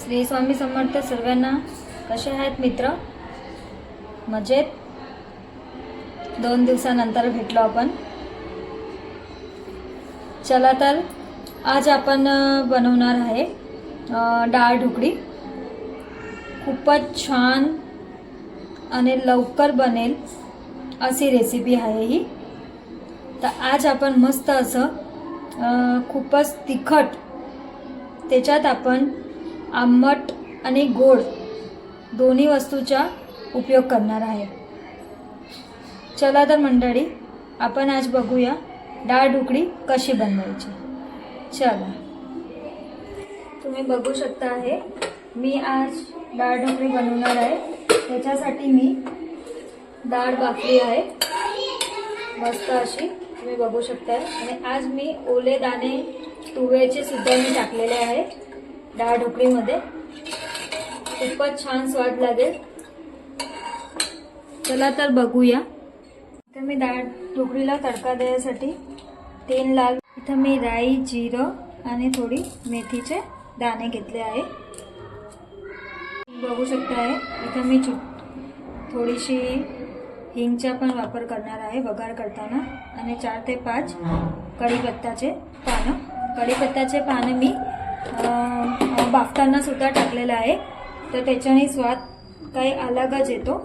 श्री स्वामी समर्थ सर्वांना कसे आहेत मित्र? मजेत? दोन दिवसानंतर भेटलो आपण. चला तर आज आपण बनवणार आहे डाळ ढुकळी. खूपच छान आणि लवकर बनेल अशी रेसिपी आहे ही. तर आज आपण मस्त असं खूपच तिखट त्याच्यात आपण आंबट आणि गोड दोन्ही वस्तूचा उपयोग करणार आहे. चला तर मंडळी आपण आज बघूया डाळ ढुकळी कशी बनवायची. चला. तुम्ही बघू शकता आहे मी आज डाळ ढोकळी बनवणार आहे. त्याच्यासाठी मी डाळ बाफली आहे. मस्त अशी तुम्ही बघू शकता आणि आज मी ओले दाणे तुवेचे सुद्धा मी टाकलेले आहे. डाळ ढोकळीमध्ये. खूपच छान स्वाद लागेल. चला तर बघूया. इथं मी डाळ ढोकळीला तडका द्यायसाठी तेल लाल इथं मी राई जिरं आणि थोडी मेथीचे दाणे घेतले आहे. बघू शकता आहे इथं मी चु थोडीशी हिंगचा पण वापर करणार आहे वघार करताना. आणि चार ते पाच कढीपत्ताचे पानं कढीपत्ताचे पानं मी बाफताना सुद्धा टाकलेलं आहे. तर त्याच्याने स्वाद काही अलगच येतो.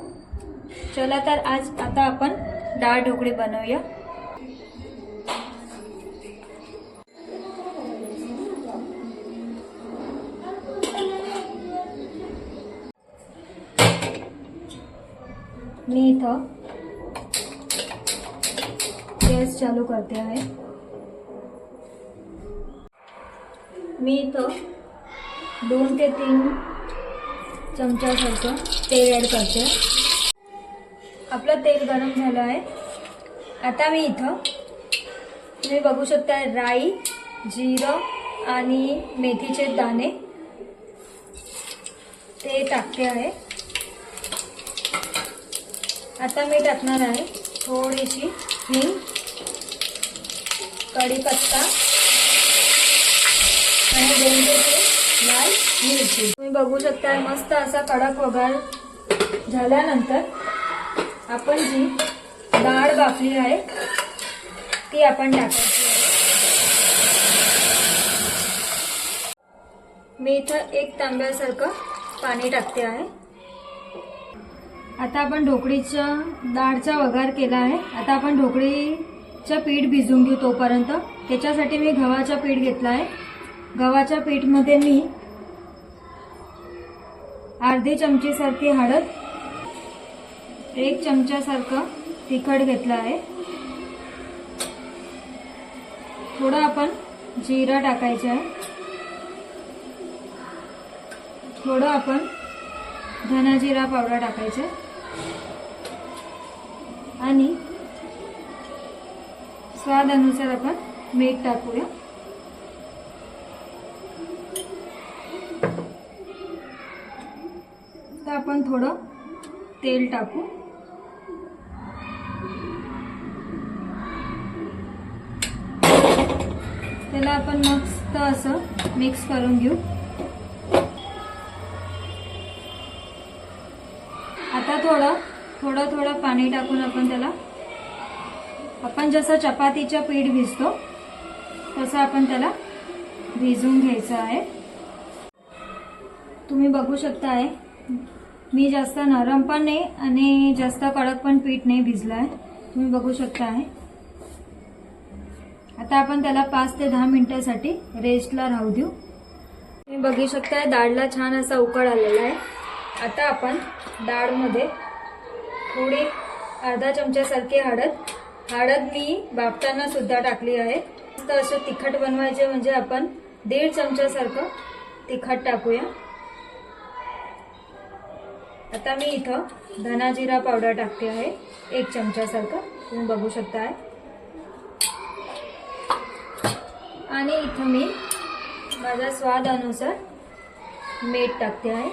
चला तर आज आता आपण डाळ ढोकळी बनवूया. मी इथं गॅस चालू करते आहे. मी इथं दोन ते तीन चमच्यासारखं तेल ॲड करते. आपलं तेल गरम झालं आहे. आता मी इथं तुम्ही बघू शकता राई जिरं आणि मेथीचे दाणे. ते टाकते आहे. आता मी टाकणार आहे थोडीशी हिंग कढीपत्ता. आणि दोन ते तीन लाल मिरची तुम्ही बघू शकता मस्त असा कडक वगार झाल्यानंतर आपण जी डाळ बाफली आहे ती आपण टाकायची आहे. मी इथं एक तांब्यासारखं पाणी टाकते आहे. आता आपण ढोकळीच्या डाळचा वघार केला आहे. आता आपण ढोकळीचं पीठ भिजून घेऊ तोपर्यंत. त्याच्यासाठी मी गव्हाचा पीठ घेतलं आहे. गव्हाच्या पीठमध्ये मी अर्धी चमचीसारखी हळद एक चमच्यासारखं तिखट घेतलं आहे. थोडं आपण जिरा टाकायचं आहे. थोडं आपण धना जिरा पावडर टाकायचं आहे. आणि स्वादानुसार आपण मीठ टाकूया. तर आपण थोडं तेल टाकू. त्याला आपण मस्त असं मिक्स करून घेऊ. आता थोडं थोडं थोडं पाणी टाकून आपण त्याला आपण जसं चपातीचं पीठ भिजतो तसं आपण त्याला भिजवून घ्यायचं आहे. तुम्ही बघू शकता आहे मी जास्त नरम पण नाही आणि जास्त कडक पण पीठ नाही भिजलं आहे तुम्ही बघू शकता आहे आता आपण त्याला पाच ते दहा मिनिटासाठी रेस्टला राहू देऊ. तुम्ही बघू शकता डाळला छान असा उकळ आलेला आहे. आता आपण डाळमध्ये थोडी अर्धा चमच्यासारखी हळद हळद मी बापताना सुद्धा टाकली आहे. तर असं तिखट बनवायचे म्हणजे आपण दीड चमच्यासारखं तिखट टाकूया. आता मी इथं धना जिरा पावडर टाकते आहे. एक चमच्यासारखं. तुम्ही बघू शकता आहे आणि इथं मी माझ्या स्वादानुसार मीठ टाकते आहे.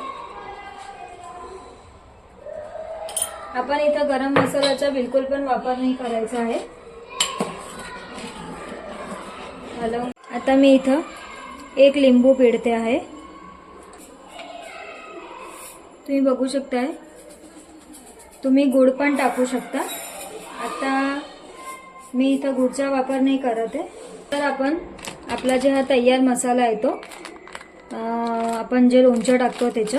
आपण इथं गरम मसाल्याचा बिलकुल पण वापर नाही करायचा आहे. हॅलो. आता मी इथं एक लिंबू पिळते आहे. तुम्ही बघू शकताय. तुम्ही गुळ पण टाकू शकता. आता मी इथं गुडचा वापर नाही करत आहे. तर आपण आपला जे हा तयार मसाला आहे तो आपण जे लोणचं टाकतो त्याचं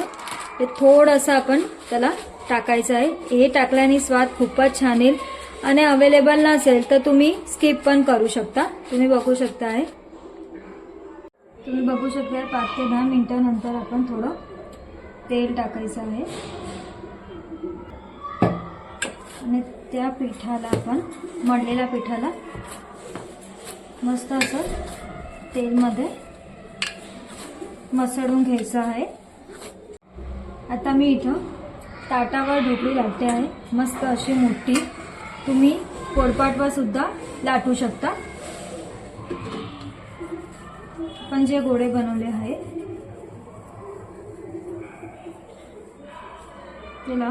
ते थोडंसं आपण त्याला टाकायचं आहे. हे टाकल्याने स्वाद खूपच छान येईल आणि अवेलेबल नसेल तर तुम्ही स्किप पण करू शकता. तुम्ही बघू शकता आहे तुम्ही बघू शकता पाच ते दहा मिनटानंतर आपण थोडं तेल टाकायचं आहे. आणि त्या पिठाला आपण मळलेल्या पिठाला मस्त असं तेलमध्ये मसळून घ्यायचं आहे. आता मी इथं ताटावर ढोकळी लाटते आहे. मस्त अशी मोठी तुम्ही पोळपाटवर सुद्धा लाटू शकता. पण जे गोळे बनवले आहे तिला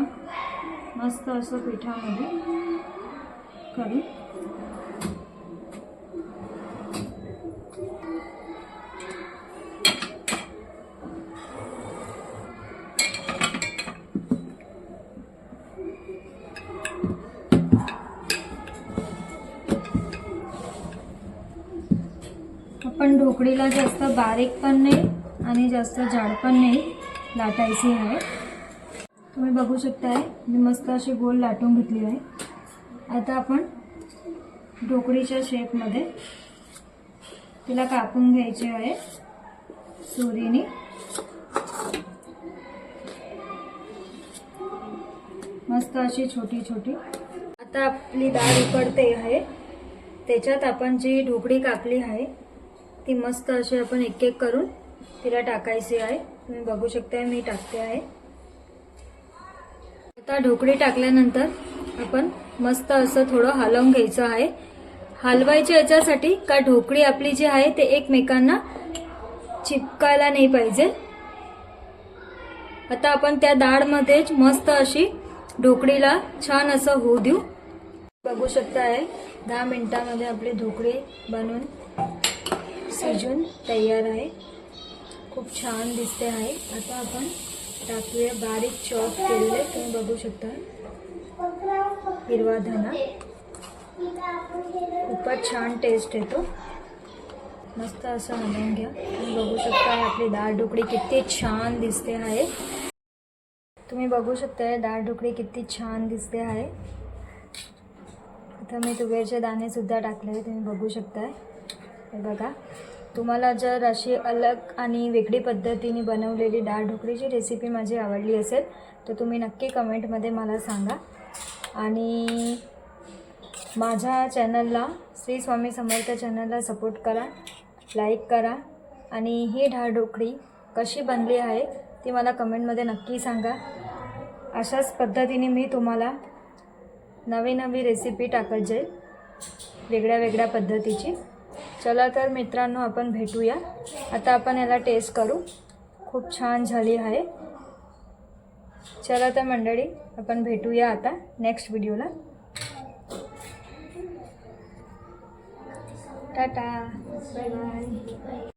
मस्त असं पिठामध्ये करून आपण ढोकळीला जास्त बारीक पण नाही आणि जास्त जाड पण नाही लाटायची आहे. तुम्ही बघू शकताय मी मस्त अशी गोल लाटून घेतली आहे. आता आपण ढोकळीच्या शेपमध्ये तिला कापून घ्यायची आहे सुरीने मस्त अशी छोटी छोटी. आता आपली डाळ उकडते आहे. त्याच्यात आपण जी ढोकळी कापली आहे ती मस्त अशी आपण एक एक करून तिला टाकायची आहे. तुम्ही बघू शकता मी टाकते आहे. आता ढोकळी टाकल्यानंतर आपण मस्त असं थोडं हलवून घ्यायचं आहे. हलवायच्या याच्यासाठी का ढोकळी आपली जी आहे ते एकमेकांना चिपकायला नाही पाहिजे. आता आपण त्या डाळमध्येच मस्त अशी ढोकळीला छान असं होऊ देऊ. बघू शकता आहे दहा मिनिटामध्ये आपली ढोकळी बनवून शिजून तयार आहे. खूप छान दिसते आहे. आता आपण टाकूया बारीक चॉप केलेले तुम्ही बघू शकता। हिरवा धना। खूपच छान टेस्ट येतो मस्त असं हलवून घ्या तुम्ही बघू शकता आपली डाळ ढोकळी किती छान दिसते आहे तुम्ही बघू शकता डाळ ढोकळी किती छान दिसते आहे आता मी तुवेरचे दाणे सुद्धा टाकले तुम्ही बघू शकताय हे। बघा। तुम्हाला जर अशी अलग आणि वेगळी पद्धतीने बनवलेली डाळ ढोकळीची रेसिपी माझी आवडली असेल तर तुम्ही नक्की कमेंटमध्ये मला सांगा. आणि माझ्या चॅनलला श्री स्वामी समर्थ चॅनलला सपोर्ट करा लाईक करा. आणि ही डाळ ढोकळी कशी बनली आहे ती मला कमेंटमध्ये नक्की सांगा. अशाच पद्धतीने मी तुम्हाला नवी नवी रेसिपी टाकत जाईल वेगळ्या वेगळ्या पद्धतीची. चला तर मित्रांनो आपण भेटूया. आता आपण याला टेस्ट करू. खूप छान झाली आहे. चला तर मंडळी आपण भेटूया आता नेक्स्ट व्हिडिओला टाटा. Bye bye